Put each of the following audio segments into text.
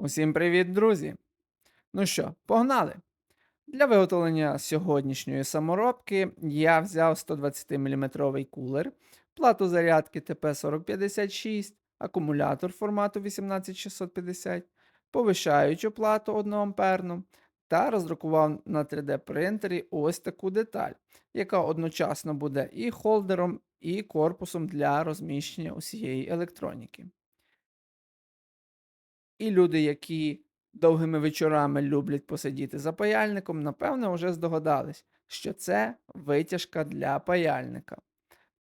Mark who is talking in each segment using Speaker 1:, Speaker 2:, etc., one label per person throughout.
Speaker 1: Усім привіт, друзі! Ну що, погнали! Для виготовлення сьогоднішньої саморобки я взяв 120-мм кулер, плату зарядки ТП4056, акумулятор формату 18650, повишаючу плату 1 амперну та роздрукував на 3D принтері ось таку деталь, яка одночасно буде і холдером, і корпусом для розміщення усієї електроніки. І люди, які довгими вечорами люблять посидіти за паяльником, напевно, вже здогадались, що це витяжка для паяльника.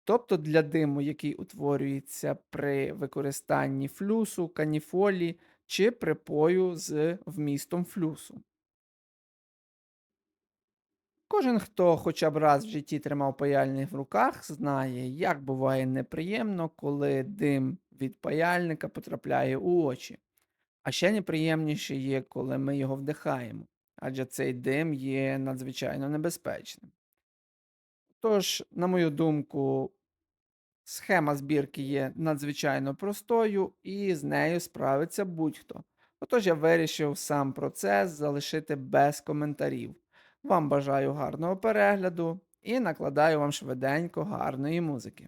Speaker 1: Тобто для диму, який утворюється при використанні флюсу, каніфолі чи припою з вмістом флюсу. Кожен, хто хоча б раз в житті тримав паяльник в руках, знає, як буває неприємно, коли дим від паяльника потрапляє у очі. А ще неприємніше є, коли ми його вдихаємо, адже цей дим є надзвичайно небезпечним. Тож, на мою думку, схема збірки є надзвичайно простою і з нею справиться будь-хто. Отож я вирішив сам процес залишити без коментарів. Вам бажаю гарного перегляду і накладаю вам швиденько гарної музики.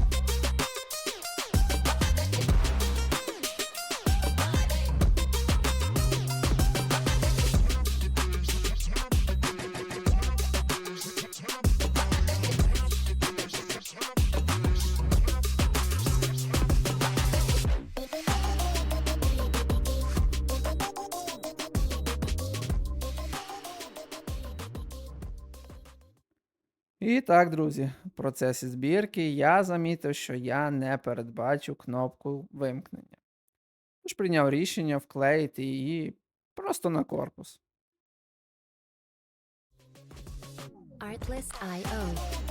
Speaker 1: І так, друзі, в процесі збірки я замітив, що я не передбачу кнопку вимкнення. Тож прийняв рішення вклеїти її просто на корпус.
Speaker 2: Artlist.io.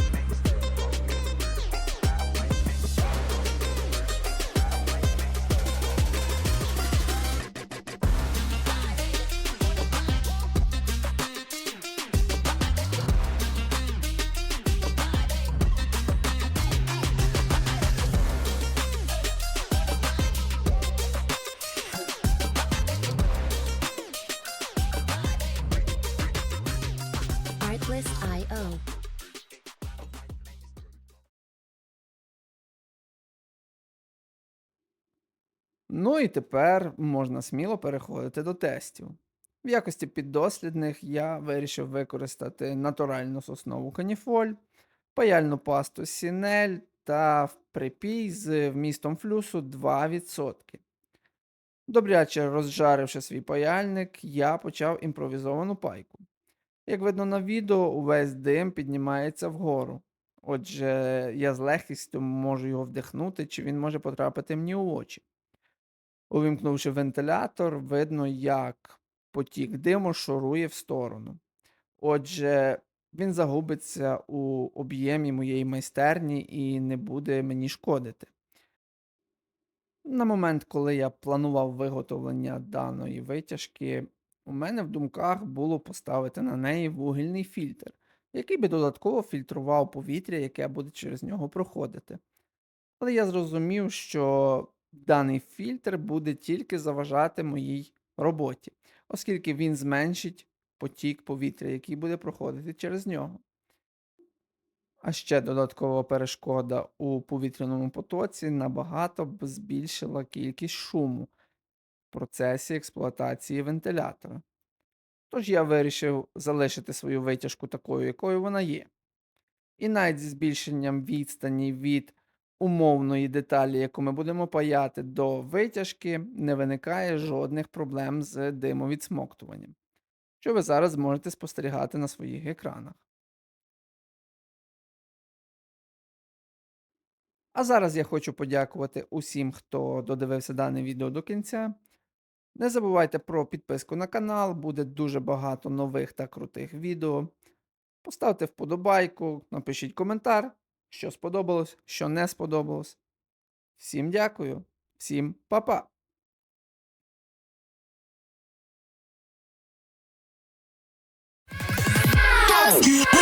Speaker 1: Ну і тепер можна сміло переходити до тестів. В якості піддослідних я вирішив використати натуральну соснову каніфоль, паяльну пасту сінель та припій з вмістом флюсу 2%. Добряче розжаривши свій паяльник, я почав імпровізовану пайку. Як видно на відео, увесь дим піднімається вгору. Отже, я з легкістю можу його вдихнути, чи він може потрапити мені у очі. Увімкнувши вентилятор, видно, як потік диму шурує в сторону. Отже, він загубиться у об'ємі моєї майстерні і не буде мені шкодити. На момент, коли я планував виготовлення даної витяжки, у мене в думках було поставити на неї вугільний фільтр, який би додатково фільтрував повітря, яке буде через нього проходити. Але я зрозумів, що даний фільтр буде тільки заважати моїй роботі, оскільки він зменшить потік повітря, який буде проходити через нього. А ще додаткова перешкода у повітряному потоці набагато б збільшила кількість шуму в процесі експлуатації вентилятора. Тож я вирішив залишити свою витяжку такою, якою вона є. І навіть зі збільшенням відстані від умовної деталі, яку ми будемо паяти до витяжки, не виникає жодних проблем з димовідсмоктуванням, що ви зараз можете спостерігати на своїх екранах. А зараз я хочу подякувати усім, хто додивився дане відео до кінця. Не забувайте про підписку на канал, буде дуже багато нових та крутих відео. Поставте вподобайку, напишіть коментар, що сподобалось, що не сподобалось. Всім дякую, всім папа. -па. Let's go.